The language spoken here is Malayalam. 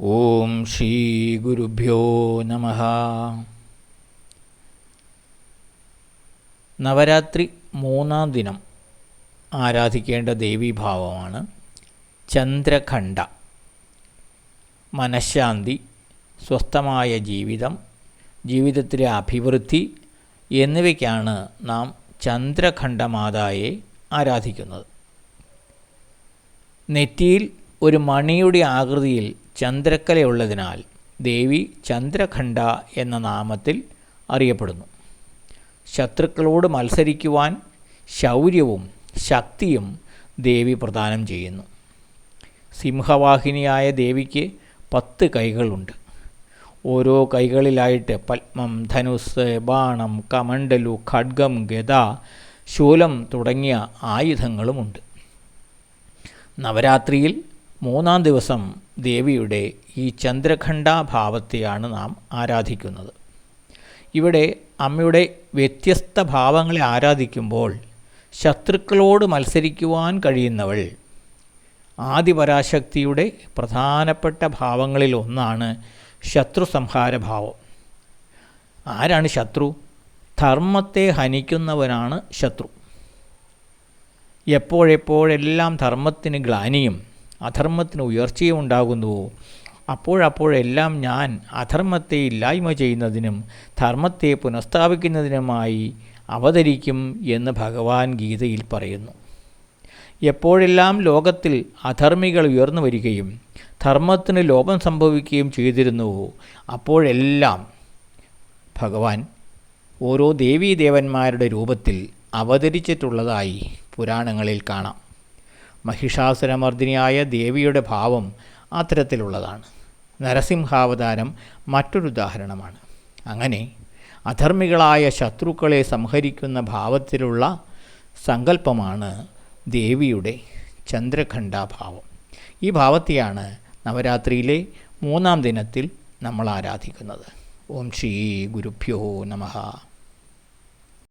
ഓം ശ്രീ ഗുരുഭ്യോ നമ. നവരാത്രി മൂന്നാം ദിനം ആരാധിക്കേണ്ട ദേവീഭാവമാണ് ചന്ദ്രഖണ്ഡ. മനഃശാന്തി സ്വസ്ഥമായ ജീവിതം ജീവിതത്തിലെ അഭിവൃദ്ധി എന്നിവയ്ക്കാണ് നാം ചന്ദ്രഖണ്ഡമാതായെ ആരാധിക്കുന്നത്. നെറ്റിയിൽ ഒരു മണിയുടെ ആകൃതിയിൽ ചന്ദ്രക്കലയുള്ളതിനാൽ ദേവി ചന്ദ്രഖണ്ഡ എന്ന നാമത്തിൽ അറിയപ്പെടുന്നു. ശത്രുക്കളോട് മത്സരിക്കുവാൻ ശൗര്യവും ശക്തിയും ദേവി പ്രദാനം ചെയ്യുന്നു. സിംഹവാഹിനിയായ ദേവിക്ക് പത്ത് കൈകളുണ്ട്. ഓരോ കൈകളിലായിട്ട് പത്മം ധനുസ് ബാണം കമണ്ടലു ഖഡ്ഗം ഗദ ശൂലം തുടങ്ങിയ ആയുധങ്ങളുമുണ്ട്. നവരാത്രിയിൽ മൂന്നാം ദിവസം ദേവിയുടെ ഈ ചന്ദ്രഖണ്ഡാഭാവത്തെയാണ് നാം ആരാധിക്കുന്നത്. ഇവിടെ അമ്മയുടെ വ്യത്യസ്ത ഭാവങ്ങളെ ആരാധിക്കുമ്പോൾ ശത്രുക്കളോട് മത്സരിക്കുവാൻ കഴിയുന്നവൾ ആദിപരാശക്തിയുടെ പ്രധാനപ്പെട്ട ഭാവങ്ങളിൽ ഒന്നാണ് ശത്രു സംഹാരഭാവം ആരാണ് ശത്രു? ധർമ്മത്തെ ഹനിക്കുന്നവനാണ് ശത്രു. എപ്പോഴെപ്പോഴെല്ലാം ധർമ്മത്തിന് ഗ്ലാനിയും അധർമ്മത്തിന് ഉയർച്ചയും ഉണ്ടാകുന്നുവോ അപ്പോഴപ്പോഴെല്ലാം ഞാൻ അധർമ്മത്തെ ഇല്ലായ്മ ചെയ്യുന്നതിനും ധർമ്മത്തെ പുനഃസ്ഥാപിക്കുന്നതിനുമായി അവതരിക്കും എന്ന് ഭഗവാൻ ഗീതയിൽ പറയുന്നു. എപ്പോഴെല്ലാം ലോകത്തിൽ അധർമ്മികൾ ഉയർന്നു വരികയും ധർമ്മത്തിന് ലോപം സംഭവിക്കുകയും ചെയ്തിരുന്നുവോ അപ്പോഴെല്ലാം ഭഗവാൻ ഓരോ ദേവീദേവന്മാരുടെ രൂപത്തിൽ അവതരിച്ചിട്ടുള്ളതായി പുരാണങ്ങളിൽ കാണാം. മഹിഷാസുരമർദ്ദിനിയായ ദേവിയുടെ ഭാവം അത്തരത്തിലുള്ളതാണ്. നരസിംഹാവതാരം മറ്റൊരു ഉദാഹരണമാണ് അങ്ങനെ അധർമ്മികളായ ശത്രുക്കളെ സംഹരിക്കുന്ന ഭാവത്തിലുള്ള സങ്കല്പമാണ് ദേവിയുടെ ചന്ദ്രഖണ്ഡാഭാവം. ഈ ഭാവത്തെയാണ് നവരാത്രിയിലെ മൂന്നാം ദിനത്തിൽ നമ്മൾ ആരാധിക്കുന്നത്. ഓം ശ്രീ ഗുരുഭ്യോ നമഃ.